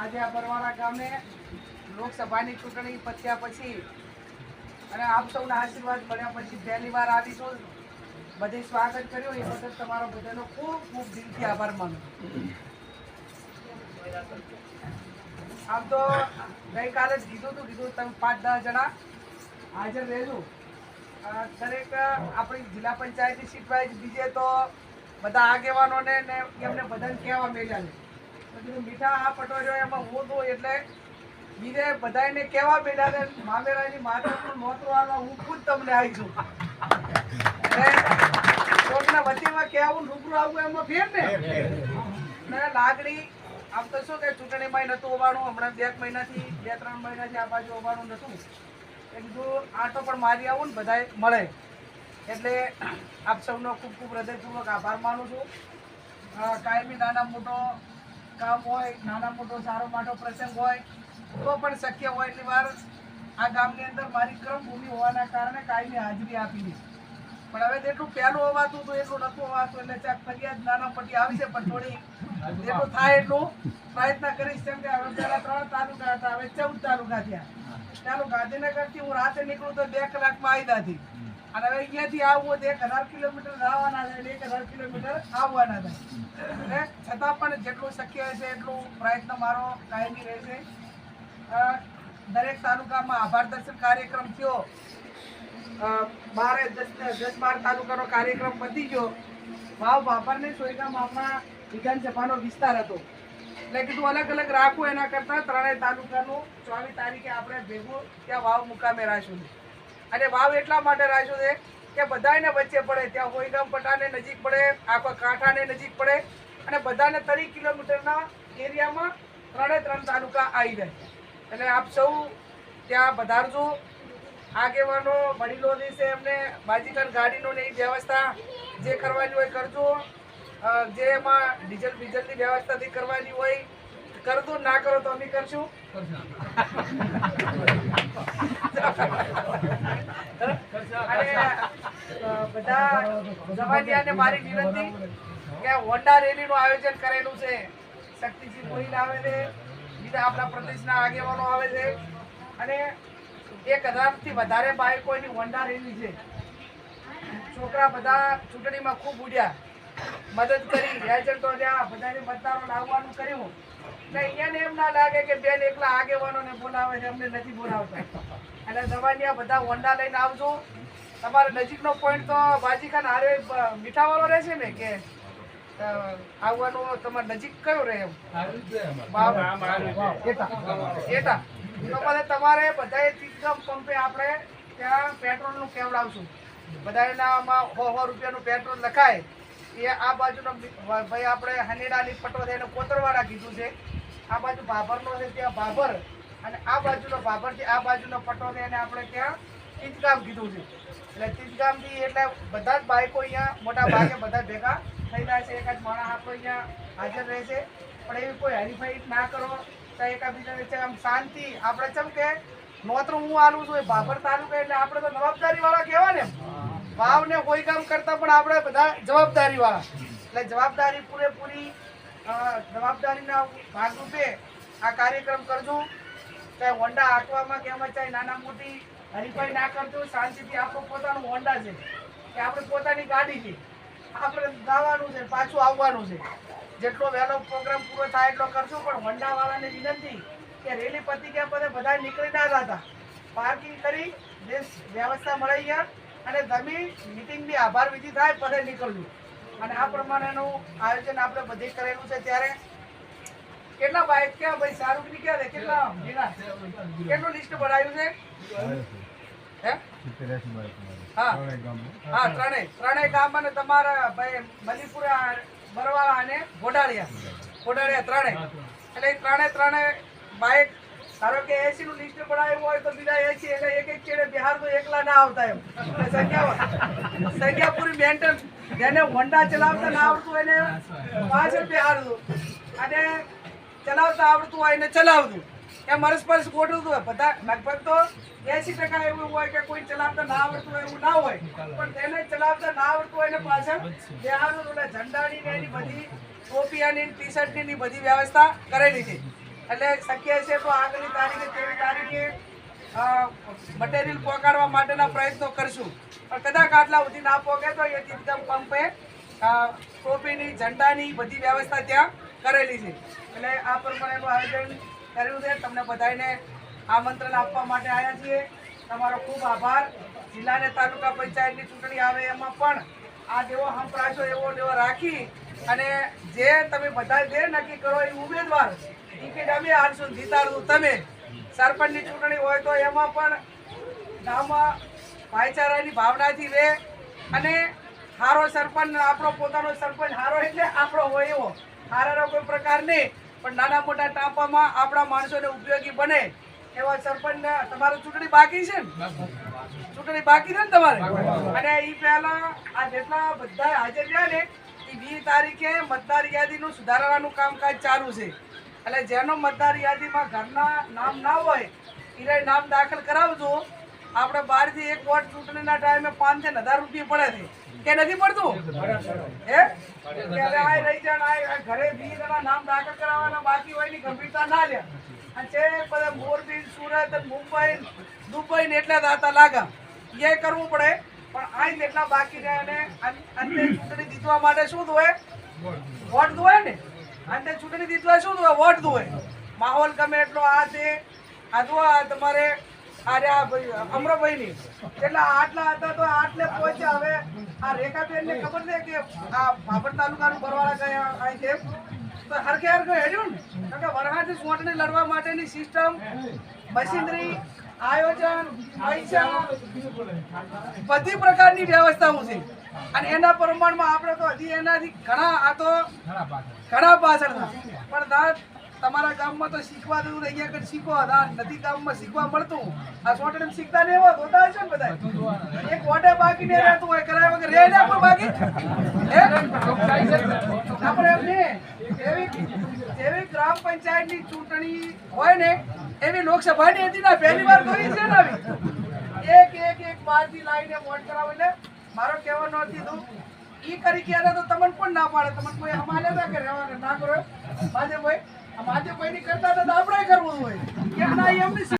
આજે આ બરવાડા ગામે લોકસભાની ચૂંટણી પત્યા પછી અને આપ સૌના આશીર્વાદ મળ્યા પછી પહેલી વાર આવી છું બધે સ્વાગત કર્યું. એ બદલ તમારો બધાનો ખૂબ ખૂબ દિલથી આભાર માનું આમ તો ગઈકાલે જ કીધું હતું, કીધું તમે પાંચ દસ જણા હાજર રહેજો. દરેક આપણી જિલ્લા પંચાયતની સીટ વાઇઝ બીજે તો બધા આગેવાનોને એમને બધાને કહેવા મેળ્યા તો કીધું મીઠા આ પટોર્યો એમાં હું તો એટલે બીજે બધાને કેવા મળ્યા છે? મામેરાની માતાનું મોતરું આલવા હું ખુદ તમને આવી છું. કોકના વતીમાં કહેવું રૂબરૂ આવવું એમાં ફેર ને? ને લાગણી આમ તો શું કે ચૂંટણીમાં નતું હોવાનું હમણાં બે મહિનાથી બે ત્રણ મહિનાથી આ બાજુ હોવાનું નતું એ કીધું આટો પણ મારી આવું ને બધાય મળે. એટલે આપ સૌનો ખૂબ ખૂબ હૃદયપૂર્વક આભાર માનું છું. કાયમી નાના મોટો કામ હોય, નાના મોટો સારો માટો પ્રસંગ હોય, તો પણ શક્ય હોય એટલી વાર આ ગામની અંદર મારી કર્મભૂમિ હોવાના કારણે કાયમી હાજરી આપી છે પણ હવે જેટલું પહેલું હોવાતું હતું, એટલું નતું હોવાતું એટલે ચાક ફરિયાદ નાના પટી આવી છે પણ થોડી જેટલું થાય એટલું પ્રયત્ન કરીશ, કેમ કે હવે પહેલા ત્રણ તાલુકા હતા, હવે ચૌદ તાલુકા થયા. ચાલો ગાંધીનગરથી હું રાતે નીકળું તો બે કલાકમાં આવી હતી. અને હવે અહીંયાથી આવવું તો એક હજાર કિલોમીટર જવાના છે અને એક હજાર કિલોમીટર આવવાના થાય એટલે છતાં પણ જેટલું શક્ય હશે એટલું પ્રયત્ન મારો કાયમી રહેશે. દરેક તાલુકામાં આભાર દર્શન કાર્યક્રમ થયો. બાર દસ દસ બાર તાલુકાનો કાર્યક્રમ પતી ગયો. વાવ બાપરને સોયગામ આપણા વિધાનસભાનો વિસ્તાર હતો. એટલે કીધું અલગ અલગ રાખવું એના કરતાં ત્રણેય તાલુકાનું ચોવીસ તારીખે આપણે ભેગું ત્યાં વાવ મુકામે રાખ્યું છે. અને વાવ એટલા માટે રાખ્યું છે કે બધાને વચ્ચે પડે. ત્યાં હોઈગામ પટાને નજીક પડે, આખા કાંઠાને નજીક પડે અને બધાને ત્રીસ કિલોમીટરના એરિયામાં ત્રણે ત્રણ તાલુકા આવી જાય. એટલે આપ સૌ ત્યાં વધારજો આગેવાનો, વડીલો છે એમને બાજીકર ગાડીનો ને વ્યવસ્થા જે કરવાની હોય કરજો. જે એમાં ડીઝલ બીઝલની વ્યવસ્થાથી કરવાની હોય, કરજો. ના કરો તો અમે કરશું. હોન્ડા આગેવાનો અને એક હજારથી વધારે બાઇકોની હોન્ડા રેલી છે છોકરા બધા ચૂંટણીમાં ખૂબ ઉડ્યા મદદ કરી બધાને મતદારો લાવવાનું કર્યું એટલે અહીંયાને એમ ના લાગે કે બેન એકલા આગેવાનોને બોલાવે છે, અમને નથી બોલાવતા. એટલે ત્યાં બધા હોન્ડા લઈને આવજો. તમારે નજીકનો પોઈન્ટ તો બાજીખાન હારે મીઠાવાળો રહેશે ને કે આવવાનું તમારે નજીક કયો રહે એમ. એટા. તો પછી તમારે બધાએ તીર્થમ પંપે આપણે ત્યાં પેટ્રોલનું કેવડાવશું. બધાનામાં સો સો રૂપિયાનું પેટ્રોલ લખાય. એ આ બાજુનો ભાઈ આપણે હનેડાની પટો છે એને કોતરવાડા કીધું છે. આ બાજુ ભાભરનો છે ત્યાં ભાભર. અને આ બાજુનો ભાભરથી આ બાજુનો પટો છે એને આપણે ત્યાં તીજગામ કીધું છે. એટલે તીજગામથી એટલે બધા જ બાઈકો અહીંયા, મોટા ભાગે બધા ભેગા થઈ જાય છે. એક જ માણસ આપણે અહીંયા હાજર રહેશે પણ એવી કોઈ હરીફાઈ ના કરો તો એકાબીજાને છે આમ શાંતિ. આપણે ચમ કે નોતરું હું આલું છું એ ભાભર કે એટલે આપણે તો જવાબદારી વાળા કહેવાય ને ભાવ ને કોઈ કામ કરતા પણ આપણે બધા જવાબદારી વાળા એટલે જવાબદારી પૂરેપૂરી જવાબદારીના ભાગરૂપે આ કાર્યક્રમ કરજો. ચાહે હોન્ડા હાંકવામાં કે એમાં ચાહે નાના મોટી હરીફાઈ ના કરજો શાંતિથી આપણું પોતાનું હોન્ડા છે. કે આપણે પોતાની ગાડી આપણે ગાવાનું છે, પાછું આવવાનું છે. જેટલો વહેલો પ્રોગ્રામ પૂરો થાય એટલો કરશું, પણ હોન્ડાવાળાને વિનંતી કે રેલી પતી ગયા પછી બધા નીકળી ના જતા. પાર્કિંગ કરી દેશ વ્યવસ્થા મળે ગયા અને જમી મિટિંગની આભાર વિધિ થાય, પછી નીકળવું અને આ પ્રમાણેનું આયોજન આપણે બધે કરેલું છે ત્યારે કેટલા બાઈક ક્યાં ભાઈ શાહરૂખની ક્યાં છે? કેટલા કેટલું લિસ્ટ બનાવ્યું છે? હે? હા. ત્રણેય. ત્રણેય ગામ અને તમારા ભાઈ મલીપુરા, બરવાળા અને ઘોડાળિયા. ઘોડાળિયા ત્રણેય. એટલે ત્રણે ત્રણે બાઇક ધારો કે એસી નું લિસ્ટ બનાવ્યું હોય તો બીજા એસી એટલે એક એક છેડે બિહાર તો એકલા ના આવતા એમ. સંખ્યા સંખ્યા પૂરી મેન્ટેન જેને હોન્ડા ચલાવતા ના આવડતું એને પાછળ બિહાર અને ચલાવતા આવડતું હોય એને ચલાવતું. એમ પરસ્પર ગોઠવતું હોય. બધા લગભગ તો એસી ટકા એવું હોય કે કોઈ ચલાવતા ના આવડતું હોય એવું ના હોય. પણ તેને ચલાવતા ના આવડતું હોય ને પાછળ બિહારનું ઓલા ઝંડાની ને એની બધી ટોપિયાની ટી શર્ટની બધી વ્યવસ્થા કરેલી છે. એટલે શક્ય છે તો આગળની તારીખે તેવી તારીખે મટીરિયલ પહોંચાડવા માટેના પ્રયત્નો કરશું. પણ કદાચ આટલા સુધી ના પહોંચે તો એ એકદમ પંપે ટોપીની, ઝંડાની બધી વ્યવસ્થા ત્યાં કરેલી છે. એટલે આ પ્રમાણેનું આયોજન કર્યું છે. તમને બધાને આમંત્રણ આપવા માટે આવ્યા છીએ. તમારો ખૂબ આભાર. જિલ્લા અને તાલુકા પંચાયતની ચૂંટણી આવે એમાં પણ આ જેવો હંપરાશો એવો જેવો રાખી અને જે તમે બધા જે નક્કી કરો એ ઉમેદવાર ટિકિટ અમે હારશું જીતાડશું તમે? સરપંચની ચૂંટણી હોય તો એમાં પણ ગામમાં ભાઈચારાની ભાવનાથી રહે અને હારો સરપંચ આપણો પોતાનો સરપંચ હારો એટલે આપણો હોય એવો. હારાનો કોઈ પ્રકાર નહીં, પણ નાના મોટા ટાંપામાં આપણા માણસોને ઉપયોગી બને એવા સરપંચ તમારું ચૂંટણી બાકી છે ને? ચૂંટણી બાકી છે ને તમારે? અને એ પહેલા આ જેટલા બધા હાજર રહ્યા ને એ વીસ તારીખે મતદાર યાદીનું સુધારવાનું કામકાજ ચાલુ છે. એટલે જેનો મતદાર યાદીમાં ઘરના નામ ના હોય એને નામ દાખલ કરાવજો. આપણે બહારથી એક વોટ ચૂંટણીના ટાઈમે પાંચથી હજાર રૂપિયા પડે છે. કે નથી પડતું? હે? આ રહી ને આ- ઘરે બી જણા નામ દાખલ કરાવવાના બાકી હોયની ગંભીરતા ના લે. અને છે, બધા મોરબી, સુરત, મુંબઈ, દુબઈ ને એટલે દાતા એ કરવું પડે, પણ આ જેટલા બાકી રહે અને અંતે ચૂંટણી જીતવા માટે શું ધોવે? વોટ ધોવે ને? અંતે ચૂંટણી જીતવા શું ધોવે? વોટ ધોવે? માહોલ ગમે એટલો આ છે. આ તમારે અરે આ ભાઈ અમરોભાઈની. એટલે આટલા હતા તો આટલે પહોંચ્યા. હવે આ રેખાબેન ને ખબર છે કે આ ભાભર તાલુકાનું બરવાળા ગયા અહીં છે? તો હરખે હરખે હેડ્યું ને. કારણ કે લડવા માટેની સિસ્ટમ મશીનરી આયોજન પૈસા બધી પ્રકારની વ્યવસ્થાઓ છે. અને એના પ્રમાણમાં આપણે તો હજી એનાથી ઘણા આ તો ઘણા પાછળ. પણ દા તમારા ગામમાં તો શીખવા દેવું અહીંયા ગયા કે શીખો. દા નથી ગામમાં શીખવા મળતું. આ સોટડે શીખતા ને એવા હોતા હશે ને બધા એક વોટે બાકી ને રહેતું હોય, કરાય વગર રહે ને આપણું બાકી? આપણે એમને એવી એવી ગ્રામ પંચાયતની ચૂંટણી હોય ને, એવી લોકસભાની હતી ને પહેલી વાર જોઈ છે ને એક એક એક બારથી લાઈને વોટ કરાવીને મારો કહેવાનો નથી તું ઈ કરી ક્યારે તો તમને પણ ના પાડે. તમને કોઈ અમારે ના કે રહેવાના ના કરો. માધે ભાઈ આ માધે ભાઈ કરતા તો આપણે કરવું હોય. કે ના એમની